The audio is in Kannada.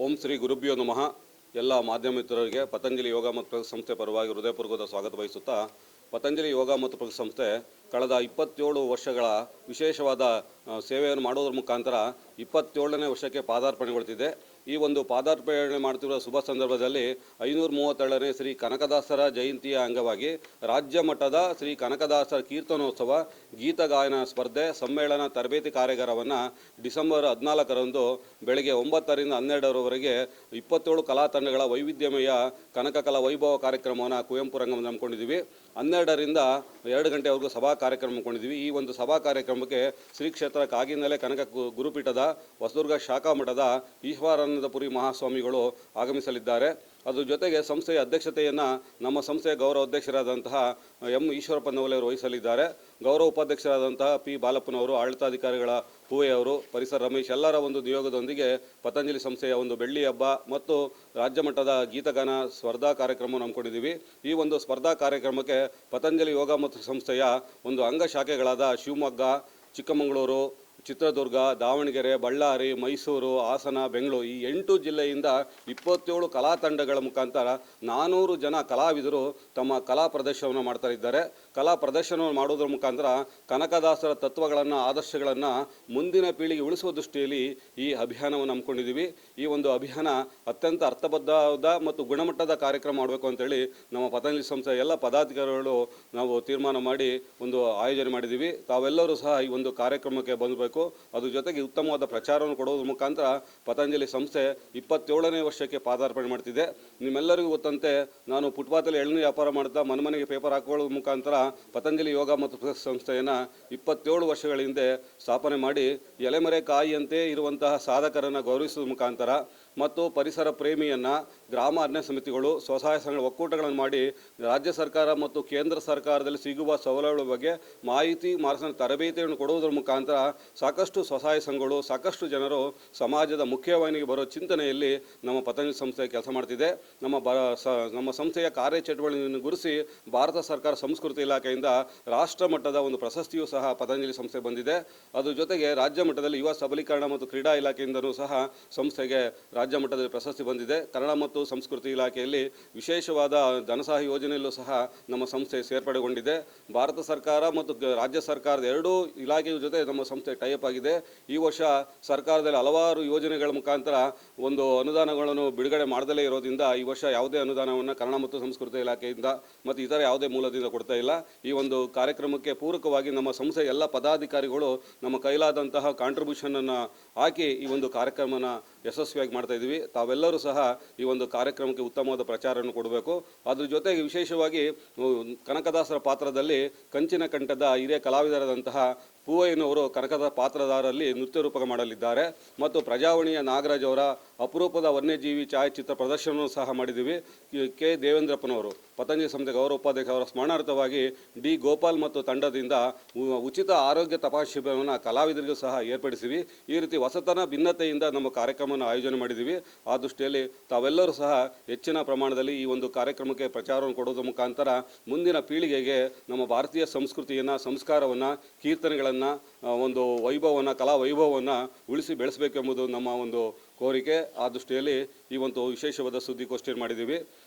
ಓಂ ಶ್ರೀ ಗುರುಭ್ಯೋ ನಮಃ. ಎಲ್ಲ ಮಾಧ್ಯಮ ಮಿತ್ರರಿಗೆ ಪತಂಜಲಿ ಯೋಗ ಮತ್ತು ಸಂಸ್ಥೆ ಪರವಾಗಿ ಹೃದಯಪೂರ್ವಕದ ಸ್ವಾಗತ ಬಯಸುತ್ತಾ ಪತಂಜಲಿ ಯೋಗ ಮತ್ತು ಸಂಸ್ಥೆ ಕಳೆದ ಇಪ್ಪತ್ತೇಳು ವರ್ಷಗಳ ವಿಶೇಷವಾದ ಸೇವೆಯನ್ನು ಮಾಡೋದ್ರ ಮುಖಾಂತರ ಇಪ್ಪತ್ತೇಳನೇ ವರ್ಷಕ್ಕೆ ಪಾದಾರ್ಪಣೆಗೊಳ್ತಿದೆ. ಈ ಒಂದು ಪಾದಾರ್ಪಣೆ ಮಾಡ್ತಿರುವ ಶುಭ ಸಂದರ್ಭದಲ್ಲಿ ಐನೂರ ಮೂವತ್ತೇಳನೇ ಶ್ರೀ ಕನಕದಾಸರ ಜಯಂತಿಯ ಅಂಗವಾಗಿ ರಾಜ್ಯ ಮಟ್ಟದ ಶ್ರೀ ಕನಕದಾಸರ ಕೀರ್ತನೋತ್ಸವ ಗೀತಗಾಯನ ಸ್ಪರ್ಧೆ, ಸಮ್ಮೇಳನ ತರಬೇತಿ ಕಾರ್ಯಾಗಾರವನ್ನು ಡಿಸೆಂಬರ್ ಹದಿನಾಲ್ಕರಂದು ಬೆಳಗ್ಗೆ ಒಂಬತ್ತರಿಂದ ಹನ್ನೆರಡರವರೆಗೆ ಇಪ್ಪತ್ತೇಳು ಕಲಾ ತಂಡಗಳ ವೈವಿಧ್ಯಮಯ ಕನಕ ಕಲಾ ವೈಭವ ಕಾರ್ಯಕ್ರಮವನ್ನು ಕುವೆಂಪು ರಂಗವನ್ನು ನಂಬ್ಕೊಂಡಿದ್ದೀವಿ ಹನ್ನೆರಡರಿಂದ ಎರಡು ಗಂಟೆವರೆಗೂ ಸಭಾ ಕಾರ್ಯಕ್ರಮ ಹಮ್ಮಿಕೊಂಡಿದ್ದೀವಿ ಈ ಒಂದು ಸಭಾ ಕಾರ್ಯಕ್ರಮಕ್ಕೆ ಶ್ರೀ ಕ್ಷೇತ್ರ ಕಾಗಿನೆಲೆ ಕನಕ ಗುರುಪೀಠದ ಹೊಸದುರ್ಗ ಶಾಖಾ ಮಠದ ಈಶ್ವರಾನಂದಪುರಿ ಮಹಾಸ್ವಾಮಿಗಳು ಆಗಮಿಸಲಿದ್ದಾರೆ. ಅದ್ರ ಜೊತೆಗೆ ಸಂಸ್ಥೆಯ ಅಧ್ಯಕ್ಷತೆಯನ್ನು ನಮ್ಮ ಸಂಸ್ಥೆಯ ಗೌರವ ಅಧ್ಯಕ್ಷರಾದಂತಹ ಎಂ ಈಶ್ವರಪ್ಪನವಲೆಯವರು ವಹಿಸಲಿದ್ದಾರೆ. ಗೌರವ ಉಪಾಧ್ಯಕ್ಷರಾದಂತಹ ಪಿ ಬಾಲಪ್ಪನವರು, ಆಡಳಿತಾಧಿಕಾರಿಗಳ ಹೂವೆಯವರು ಪರಿಸರ ರಮೇಶ್ ಎಲ್ಲರ ಒಂದು ನಿಯೋಗದೊಂದಿಗೆ ಪತಂಜಲಿ ಸಂಸ್ಥೆಯ ಒಂದು ಬೆಳ್ಳಿ ಹಬ್ಬ ಮತ್ತು ರಾಜ್ಯ ಮಟ್ಟದ ಗೀತಗಾನ ಸ್ಪರ್ಧಾ ಕಾರ್ಯಕ್ರಮವನ್ನು ಹಮ್ಮಿಕೊಂಡಿದ್ದೀವಿ. ಈ ಒಂದು ಸ್ಪರ್ಧಾ ಕಾರ್ಯಕ್ರಮಕ್ಕೆ ಪತಂಜಲಿ ಯೋಗ ಮತ್ತು ಸಂಸ್ಥೆಯ ಒಂದು ಅಂಗ ಶಾಖೆಗಳಾದ ಶಿವಮೊಗ್ಗ, ಚಿಕ್ಕಮಗಳೂರು ಚಿತ್ರದುರ್ಗ, ದಾವಣಗೆರೆ, ಬಳ್ಳಾರಿ, ಮೈಸೂರು, ಹಾಸನ, ಬೆಂಗಳೂರು ಈ ಎಂಟು ಜಿಲ್ಲೆಯಿಂದ ಇಪ್ಪತ್ತೇಳು ಕಲಾ ತಂಡಗಳ ಮುಖಾಂತರ ನಾನೂರು ಜನ ಕಲಾವಿದರು ತಮ್ಮ ಕಲಾ ಪ್ರದರ್ಶನವನ್ನು ಮಾಡ್ತಾ ಇದ್ದಾರೆ. ಕಲಾ ಪ್ರದರ್ಶನವನ್ನು ಮಾಡೋದ್ರ ಮುಖಾಂತರ ಕನಕದಾಸರ ತತ್ವಗಳನ್ನು, ಆದರ್ಶಗಳನ್ನು ಮುಂದಿನ ಪೀಳಿಗೆ ಉಳಿಸುವ ದೃಷ್ಟಿಯಲ್ಲಿ ಈ ಅಭಿಯಾನವನ್ನು ಹಮ್ಮಿಕೊಂಡಿದ್ದೀವಿ. ಈ ಒಂದು ಅಭಿಯಾನ ಅತ್ಯಂತ ಅರ್ಥಬದ್ಧವಾದ ಮತ್ತು ಗುಣಮಟ್ಟದ ಕಾರ್ಯಕ್ರಮ ಮಾಡಬೇಕು ಅಂತೇಳಿ ನಮ್ಮ ಪತಂಜಲಿ ಸಂಸ್ಥೆ ಎಲ್ಲ ಪದಾಧಿಕಾರಿಗಳು ನಾವು ತೀರ್ಮಾನ ಮಾಡಿ ಒಂದು ಆಯೋಜನೆ ಮಾಡಿದ್ದೀವಿ. ತಾವೆಲ್ಲರೂ ಸಹ ಈ ಒಂದು ಕಾರ್ಯಕ್ರಮಕ್ಕೆ ಬಂದಬೇಕು ಅದ್ರ ಜೊತೆಗೆ ಉತ್ತಮವಾದ ಪ್ರಚಾರವನ್ನು ಕೊಡೋದ್ರ ಮುಖಾಂತರ ಪತಂಜಲಿ ಸಂಸ್ಥೆ ಇಪ್ಪತ್ತೇಳನೇ ವರ್ಷಕ್ಕೆ ಪಾದಾರ್ಪಣೆ ಮಾಡ್ತಿದೆ. ನಿಮ್ಮೆಲ್ಲರಿಗೂ ಗೊತ್ತಂತೆ, ನಾನು ಫುಟ್ಪಾತಲ್ಲಿ ಎಳ್ನೀರು ವ್ಯಾಪಾರ ಮಾಡ್ತಾ ಮನೆಮನೆಗೆ ಪೇಪರ್ ಹಾಕೊಳ್ಳೋದ್ರ ಮುಖಾಂತರ ಪತಂಜಲಿ ಯೋಗ ಮತ್ತು ಸಂಸ್ಥೆಯನ್ನು ಇಪ್ಪತ್ತೇಳು ವರ್ಷಗಳ ಹಿಂದೆ ಸ್ಥಾಪನೆ ಮಾಡಿ ಎಲೆಮರೆ ಕಾಯಿಯಂತೆ ಇರುವಂತಹ ಸಾಧಕರನ್ನು ಗೌರವಿಸುವ ಮುಖಾಂತರ ಮತ್ತು ಪರಿಸರ ಪ್ರೇಮಿಯನ್ನು ಗ್ರಾಮ ಅರಣ್ಯ ಸಮಿತಿಗಳು, ಸ್ವಸಹಾಯ ಸಂಘಗಳ ಒಕ್ಕೂಟಗಳನ್ನು ಮಾಡಿ ರಾಜ್ಯ ಸರ್ಕಾರ ಮತ್ತು ಕೇಂದ್ರ ಸರ್ಕಾರದಲ್ಲಿ ಸಿಗುವ ಸೌಲಭ್ಯಗಳ ಬಗ್ಗೆ ಮಾಹಿತಿ ಮಾರ್ಗದರ್ಶನ ತರಬೇತಿಯನ್ನು ಕೊಡುವುದರ ಮುಖಾಂತರ ಸಾಕಷ್ಟು ಸ್ವಸಹಾಯ ಸಂಘಗಳು, ಸಾಕಷ್ಟು ಜನರು ಸಮಾಜದ ಮುಖ್ಯವಾಹಿನಿಗೆ ಬರೋ ಚಿಂತನೆಯಲ್ಲಿ ನಮ್ಮ ಪತಂಜಲಿ ಸಂಸ್ಥೆ ಕೆಲಸ ಮಾಡ್ತಿದೆ. ನಮ್ಮ ಬ ನಮ್ಮ ಸಂಸ್ಥೆಯ ಕಾರ್ಯಚಟುವಟಿಕೆಯನ್ನು ಗುರುಸಿ ಭಾರತ ಸರ್ಕಾರ ಸಂಸ್ಕೃತಿ ಇಲಾಖೆಯಿಂದ ರಾಷ್ಟ್ರ ಮಟ್ಟದ ಒಂದು ಪ್ರಶಸ್ತಿಯೂ ಸಹ ಪತಂಜಲಿ ಸಂಸ್ಥೆ ಬಂದಿದೆ. ಅದರ ಜೊತೆಗೆ ರಾಜ್ಯ ಮಟ್ಟದಲ್ಲಿ ಯುವ ಸಬಲೀಕರಣ ಮತ್ತು ಕ್ರೀಡಾ ಇಲಾಖೆಯಿಂದಲೂ ಸಹ ಸಂಸ್ಥೆಗೆ ರಾಜ್ಯ ಮಟ್ಟದಲ್ಲಿ ಪ್ರಶಸ್ತಿ ಬಂದಿದೆ. ಕನ್ನಡ ಮತ್ತು ಸಂಸ್ಕೃತಿ ಇಲಾಖೆಯಲ್ಲಿ ವಿಶೇಷವಾದ ಧನಸಹಾಯ ಯೋಜನೆಯಲ್ಲೂ ಸಹ ನಮ್ಮ ಸಂಸ್ಥೆ ಸೇರ್ಪಡೆಗೊಂಡಿದೆ. ಭಾರತ ಸರ್ಕಾರ ಮತ್ತು ರಾಜ್ಯ ಸರ್ಕಾರದ ಎರಡೂ ಇಲಾಖೆಯ ಜೊತೆ ನಮ್ಮ ಸಂಸ್ಥೆ ಟೈಅಪ್ ಆಗಿದೆ. ಈ ವರ್ಷ ಸರ್ಕಾರದಲ್ಲಿ ಹಲವಾರು ಯೋಜನೆಗಳ ಮುಖಾಂತರ ಒಂದು ಅನುದಾನಗಳನ್ನು ಬಿಡುಗಡೆ ಮಾಡದಲೇ ಇರೋದ್ರಿಂದ ಈ ವರ್ಷ ಯಾವುದೇ ಅನುದಾನವನ್ನು ಕನ್ನಡ ಮತ್ತು ಸಂಸ್ಕೃತಿ ಇಲಾಖೆಯಿಂದ ಮತ್ತು ಇತರ ಯಾವುದೇ ಮೂಲದಿಂದ ಕೊಡ್ತಾ ಇಲ್ಲ. ಈ ಒಂದು ಕಾರ್ಯಕ್ರಮಕ್ಕೆ ಪೂರಕವಾಗಿ ನಮ್ಮ ಸಂಸ್ಥೆಯ ಎಲ್ಲ ಪದಾಧಿಕಾರಿಗಳು ನಮ್ಮ ಕೈಲಾದಂತಹ ಕಾಂಟ್ರಿಬ್ಯೂಷನನ್ನು ಹಾಕಿ ಈ ಒಂದು ಕಾರ್ಯಕ್ರಮನ ಯಶಸ್ವಿಯಾಗಿ ಮಾಡ್ತಾ ಇದ್ದೀವಿ. ತಾವೆಲ್ಲರೂ ಸಹ ಈ ಒಂದು ಕಾರ್ಯಕ್ರಮಕ್ಕೆ ಉತ್ತಮವಾದ ಪ್ರಚಾರವನ್ನು ಕೊಡಬೇಕು. ಅದ್ರ ಜೊತೆಗೆ ವಿಶೇಷವಾಗಿ ಕನಕದಾಸರ ಪಾತ್ರದಲ್ಲಿ ಕಂಚಿನ ಕಂಠದ ಹಿರಿಯ ಕಲಾವಿದರಾದಂತಹ ಪೂವಯ್ಯನವರು ಕನಕದ ಪಾತ್ರದಾರರಲ್ಲಿ ನೃತ್ಯ ರೂಪಕ ಮಾಡಲಿದ್ದಾರೆ ಮತ್ತು ಪ್ರಜಾವಣಿಯ ನಾಗರಾಜ್ ಅವರ ಅಪರೂಪದ ವನ್ಯಜೀವಿ ಛಾಯಾಚಿತ್ರ ಪ್ರದರ್ಶನವನ್ನು ಸಹ ಮಾಡಿದ್ದೀವಿ. ಕೆ- ದೇವೇಂದ್ರಪ್ಪನವರು, ಪತಂಜಲಿ ಸಂಸ್ಥೆ ಗೌರವ ಉಪಾಧ್ಯಕ್ಷ ಅವರ ಸ್ಮರಣಾರ್ಥವಾಗಿ ಡಿ ಗೋಪಾಲ್ ಮತ್ತು ತಂಡದಿಂದ ಉಚಿತ ಆರೋಗ್ಯ ತಪಾಸಣೆ ಶಿಬಿರವನ್ನು ಕಲಾವಿದರಿಗೂ ಸಹ ಏರ್ಪಡಿಸಿವಿ. ಈ ರೀತಿ ಹೊಸತನ, ಭಿನ್ನತೆಯಿಂದ ನಮ್ಮ ಕಾರ್ಯಕ್ರಮವನ್ನು ಆಯೋಜನೆ ಮಾಡಿದ್ದೀವಿ. ಆ ದೃಷ್ಟಿಯಲ್ಲಿ ತಾವೆಲ್ಲರೂ ಸಹ ಹೆಚ್ಚಿನ ಪ್ರಮಾಣದಲ್ಲಿ ಈ ಒಂದು ಕಾರ್ಯಕ್ರಮಕ್ಕೆ ಪ್ರಚಾರವನ್ನು ಕೊಡುವುದರ ಮುಖಾಂತರ ಮುಂದಿನ ಪೀಳಿಗೆಗೆ ನಮ್ಮ ಭಾರತೀಯ ಸಂಸ್ಕೃತಿಯನ್ನು, ಸಂಸ್ಕಾರವನ್ನು ಕೀರ್ತನೆಗಳನ್ನು ಒಂದು ವೈಭವವನ್ನು, ಕಲಾ ವೈಭವವನ್ನು ಉಳಿಸಿ ಬೆಳೆಸಬೇಕೆಂಬುದು ನಮ್ಮ ಒಂದು ಕೋರಿಕೆ. ಆ ದೃಷ್ಟಿಯಲ್ಲಿ ಈ ಒಂದು ವಿಶೇಷವಾದ ಸುದ್ದಿಗೋಷ್ಠಿಯನ್ನು ಮಾಡಿದ್ದೀವಿ.